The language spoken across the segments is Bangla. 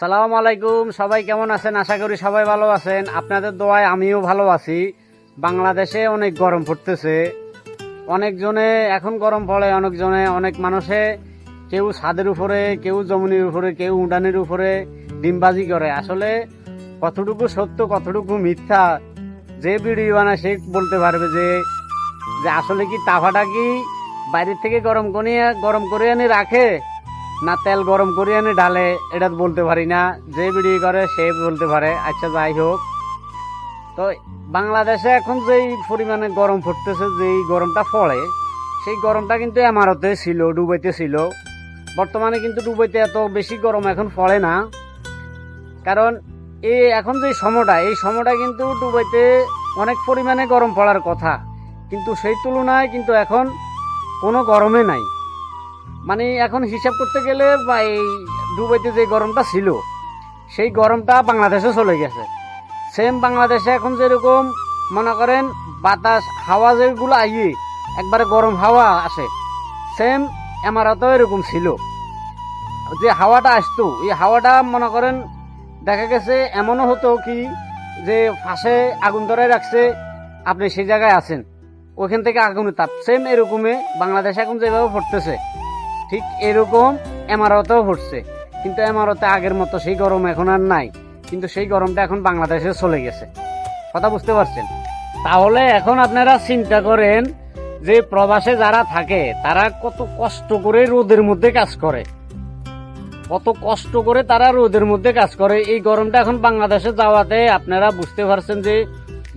সালাম আলাইকুম, সবাই কেমন আছেন? আশা করি সবাই ভালো আছেন। আপনাদের দোয়ায় আমিও ভালো আছি। বাংলাদেশে অনেক গরম পড়তেছে। অনেকজনে এখন গরম পড়ে, অনেকজনে, অনেক মানুষে কেউ ছাদের উপরে, কেউ জমিনের উপরে, কেউ উডানের উপরে ডিমবাজি করে। আসলে কতটুকু সত্য, কতটুকু মিথ্যা, যে ভিডিও বানায় সে বলতে পারবে যে যে আসলে কি তাফাটা কি বাইরের থেকে গরম করে গরম করে এনে রাখে? না তেল গরম করে এনে ডালে এটা বলতে পারি না। যে বিড়ি করে, সে বলতে পারে। আচ্ছা যাই হোক। তো বাংলাদেশে এখন যেই পরিমাণে গরম পড়তেছে যেই গরমটা পড়ে সেই গরমটা কিন্তু আমারতে ছিল, ডুবাইতে ছিল। বর্তমানে কিন্তু ডুবাইতে এত বেশি গরম এখন পড়ে না। কারণ এই এখন যে সময়টা, এই সময়টা কিন্তু ডুবাইতে অনেক পরিমাণে গরম পড়ার কথা। কিন্তু সেই তুলনায় কিন্তু এখন কোনো গরমে নাই। মানে এখন হিসাব করতে গেলে বা এই দুবাইতে যে গরমটা ছিল, সেই গরমটা বাংলাদেশে চলে গেছে। সেম বাংলাদেশে এখন যেরকম, মনে করেন বাতাস, হাওয়া যেগুলো আইয়ে, একবারে গরম হাওয়া আসে সেম এমারাতেও এরকম ছিল। যে হাওয়াটা আসতো, এই হাওয়াটা মনে করেন দেখা গেছে এমনও হতো কি, যে ফাঁসে আগুন ধরে রাখছে, আপনি সেই জায়গায় আছেন। ওইখান থেকে আগুনের তাপ সেম এরকমে বাংলাদেশ এখন যেভাবে পড়তেছে। ঠিক এরকম এমারতেও পড়ছে কিন্তু এমারতে আগের মতো সেই গরম এখন আর নাই। কিন্তু সেই গরমটা এখন বাংলাদেশে চলে গেছে। কথা বুঝতে পারছেন? তাহলে এখন আপনারা চিন্তা করেন যে প্রবাসে যারা থাকে, তারা কত কষ্ট করে রোদের মধ্যে কাজ করে। কত কষ্ট করে তারা রোদের মধ্যে কাজ করে। এই গরমটা এখন বাংলাদেশে যাওয়াতে আপনারা বুঝতে পারছেন যে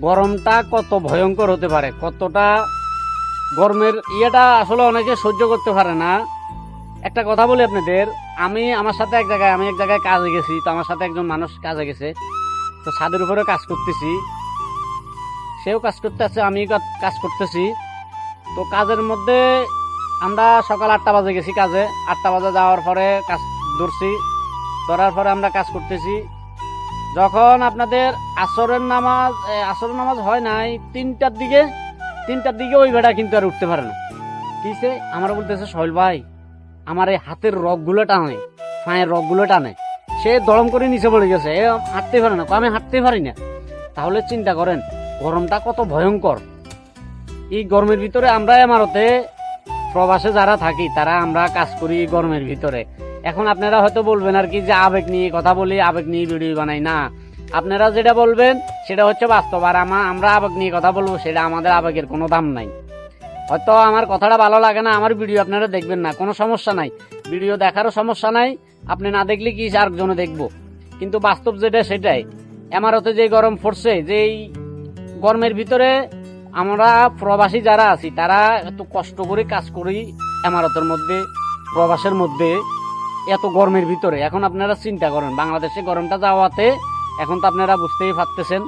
গরমটা কত ভয়ঙ্কর হতে পারে। কতটা গরমের ইয়েটা আসলে অনেকে সহ্য করতে পারে না। একটা কথা বলি আপনাদের, আমি আমার সাথে এক জায়গায়, আমি এক জায়গায় কাজে গেছি, তো আমার সাথে একজন মানুষ কাজে গেছে। তো ছাদের উপরে কাজ করতেছি। সেও কাজ করতে আছে আমি কাজ করতেছি। তো কাজের মধ্যে আমরা সকাল আটটা বাজে গেছি কাজে। আটটা বাজে যাওয়ার পরে কাজ ধরছি। ধরার পরে আমরা কাজ করতেছি। যখন আপনাদের আসরের নামাজ আসরের নামাজ হয় নাই, তিনটার দিকে তিনটার দিকে ওই বেড়া কিন্তু আর উঠতে পারে না। কিসে আমার বলতেছে, সোহেল ভাই আমার এই হাতের রগগুলো টানে, পায়ের রগগুলো টানে। সে দরম করে নিচে পড়ে গেছে, এ হাঁটতে পারে না আমি হাঁটতে পারি না। তাহলে চিন্তা করেন, গরমটা কত ভয়ঙ্কর। এই গরমের ভিতরে আমরা আমারতে প্রবাসে যারা থাকি, তারা আমরা কাজ করি গরমের ভিতরে। এখন আপনারা হয়তো বলবেন আর কি যে আবেগ নিয়ে কথা বলি, আবেগ নিয়ে ভিডিও বানাই। না, আপনারা যেটা বলবেন, সেটা হচ্ছে বাস্তব। আর আমা আমরা আবেগ নিয়ে কথা বলব, সেটা আমাদের আবেগের কোনো দাম নাই। হয়তো আমার কথাটা ভালো লাগে না, আমার ভিডিও আপনারা দেখবেন না, কোনো সমস্যা নাই। ভিডিও দেখারও সমস্যা নাই, আপনি না দেখলে কি আরেকজনে দেখব? কিন্তু বাস্তব যেটা সেটাই। আমারতে যে গরম পড়ছে যে এই গরমের ভিতরে আমরা প্রবাসী যারা আছি, তারা এত কষ্ট করে কাজ করি এমারতের মধ্যে, প্রবাসের মধ্যে, এত গরমের ভিতরে। এখন আপনারা চিন্তা করেন, বাংলাদেশে গরমটা যাওয়াতে, এখন তো আপনারা বুঝতেই পারতেছেন।